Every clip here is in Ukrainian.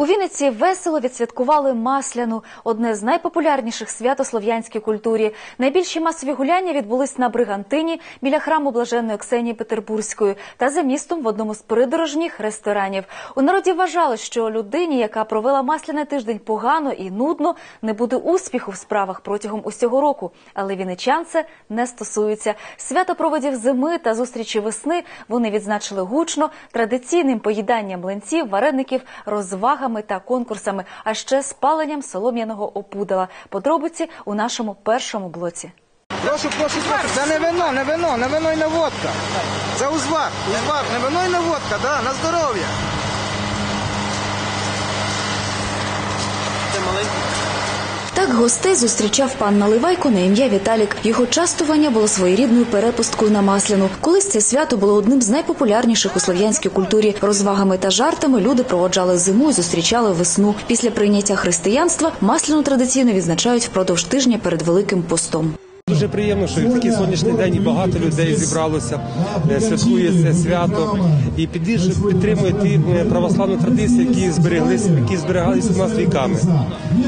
У Вінниці весело відсвяткували Масляну, одне з найпопулярніших свят у слов'янській культурі. Найбільші масові гуляння відбулись на Бригантині біля храму блаженної Ксенії Петербурзької та за містом в одному з придорожніх ресторанів. У народі вважали, що людині, яка провела масляний тиждень погано і нудно, не буде успіху в справах протягом усього року. Але вінничан це не стосується. Свято проводів зими та зустрічі весни вони відзначили гучно традиційним поїданням млинців, вареників, розвагами та конкурсами, а ще спаленням солом'яного опудала. Подробиці у нашому першому блоці. Прошу, прошу, прошу. Це не вино, не вино, не вино і не водка. Це узвар, узвар, не вино і не водка, да, на здоров'я. Це маленький. Так гостей зустрічав пан Наливайко на ім'я Віталік. Його частування було своєрідною перепусткою на масляну. Колись це свято було одним з найпопулярніших у слов'янській культурі. Розвагами та жартами люди проводжали зиму і зустрічали весну. Після прийняття християнства масляну традиційно відзначають впродовж тижня перед великим постом. Дуже приємно, що в такий сонячний день і багато людей зібралося, е, святкує це свято і підтримує ті е, православні традиції, які збереглися, які зберігалися у нас віками.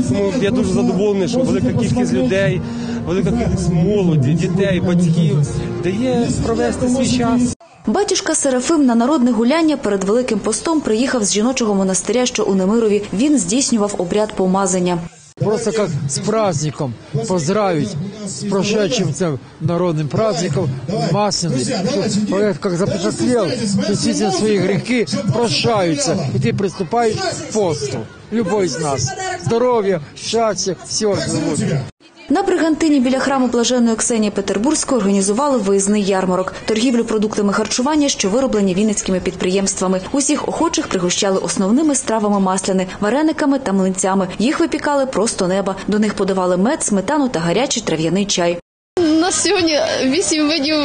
Тому я дуже задоволений, що велика кількість людей, велика кількість молоді, дітей, батьків дає провести свій час. Батюшка Серафим на народне гуляння перед великим постом приїхав з жіночого монастиря, що у Немирові. Він здійснював обряд помазання Просто как с праздником поздравить, с прошедшим этим народным праздником Масляный. Что, Как запечатлел действительно свои грехи, прощаются, и ты приступаешь к посту. Любой из нас. Здоровья, счастья, всего желаю. На Бригантині біля храму блаженної Ксенії Петербурзької організували виїзний ярмарок, торгівлю продуктами харчування, що вироблені вінницькими підприємствами. Усіх охочих пригощали основними стравами масляни, варениками та млинцями. Їх випікали просто неба. До них подавали мед, сметану та гарячий трав'яний чай. У нас сьогодні вісім видів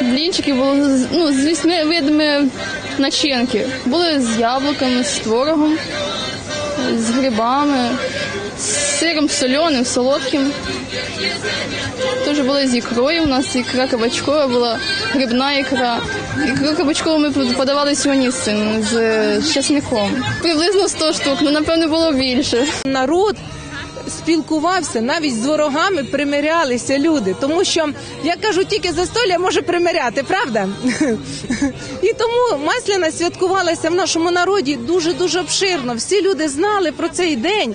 блінчиків було ну, з вісьми видами начинки. Були з яблуками, з творогом, з грибами, з сиром соленим, солодким. Теж були з ікрою. У нас ікра кабачкова була, грибна ікра. Ікру кабачкову ми подавали сьогодні з часником. Приблизно 100 штук, ну напевно було більше. народ спілкувався, навіть з ворогами примирялися люди. Тому що я кажу, тільки застолля може примиряти, правда? І тому Масляна святкувалася в нашому народі дуже дуже обширно. Всі люди знали про цей день.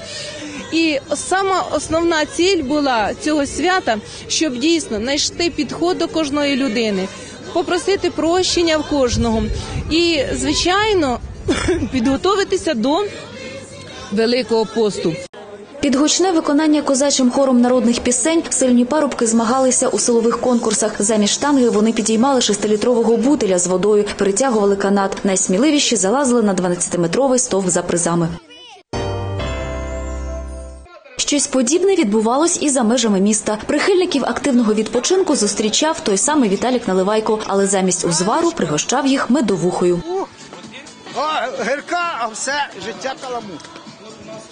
І сама основна ціль була цього свята, щоб дійсно знайти підход до кожної людини, попросити прощення в кожного і, звичайно, підготуватися до Великого посту. Під гучне виконання козачим хором народних пісень сильні парубки змагалися у силових конкурсах. Замість штанги вони підіймали шестилітрового бутиля з водою, перетягували канат. Найсміливіші залазили на 12-метровий стовп за призами. Щось подібне відбувалось і за межами міста. Прихильників активного відпочинку зустрічав той самий Віталік Наливайко, але замість узвару пригощав їх медовухою. О, гірка, а все життя каламут.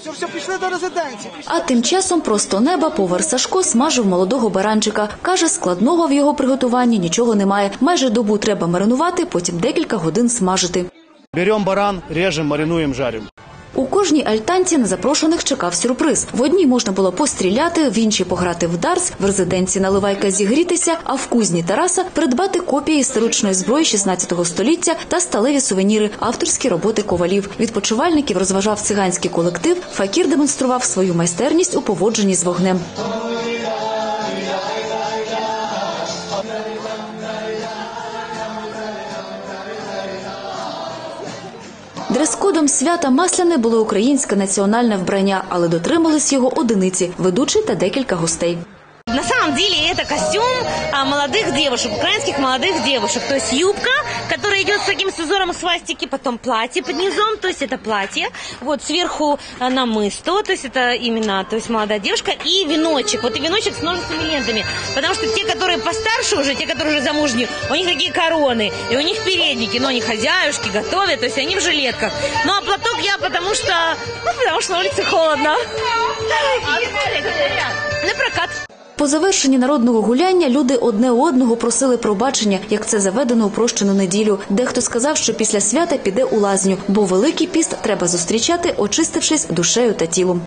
Все, все, пішли до резиденції. А тим часом просто неба повар Сашко смажив молодого баранчика. Каже, складного в його приготуванні нічого немає. Майже добу треба маринувати, потім декілька годин смажити. Берем баран, режем, маринуем, жарим. У кожній альтанці на запрошених чекав сюрприз. В одній можна було постріляти, в іншій пограти в дарс, в резиденції наливайка зігрітися, а в кузні Тараса придбати копії історичної зброї 16 століття та сталеві сувеніри, авторські роботи ковалів. Відпочивальників розважав циганський колектив. Факір демонстрував свою майстерність у поводженні з вогнем. Дрес-кодом свята Масляне було українське національне вбрання, але дотримались його одиниці, ведучий та декілька гостей. На самом деле это костюм а, молодых девушек, украинских молодых девушек. То есть юбка, которая идет с таким с узором свастики, потом платье под низом, то есть это платье. Вот сверху а, намысто, то есть это именно, то есть молодая девушка. И веночек, вот и веночек с множественными лентами. Потому что те, которые постарше уже, те, которые уже замужние, у них такие короны, и у них передники, но они хозяюшки, готовят, то есть они в жилетках. Ну а платок я потому что, ну потому что на улице холодно. На прокат. По завершенні народного гуляння люди одне одного просили пробачення, як це заведено у прощену неділю. Дехто сказав, що після свята піде у лазню, бо великий піст треба зустрічати, очистившись душею та тілом.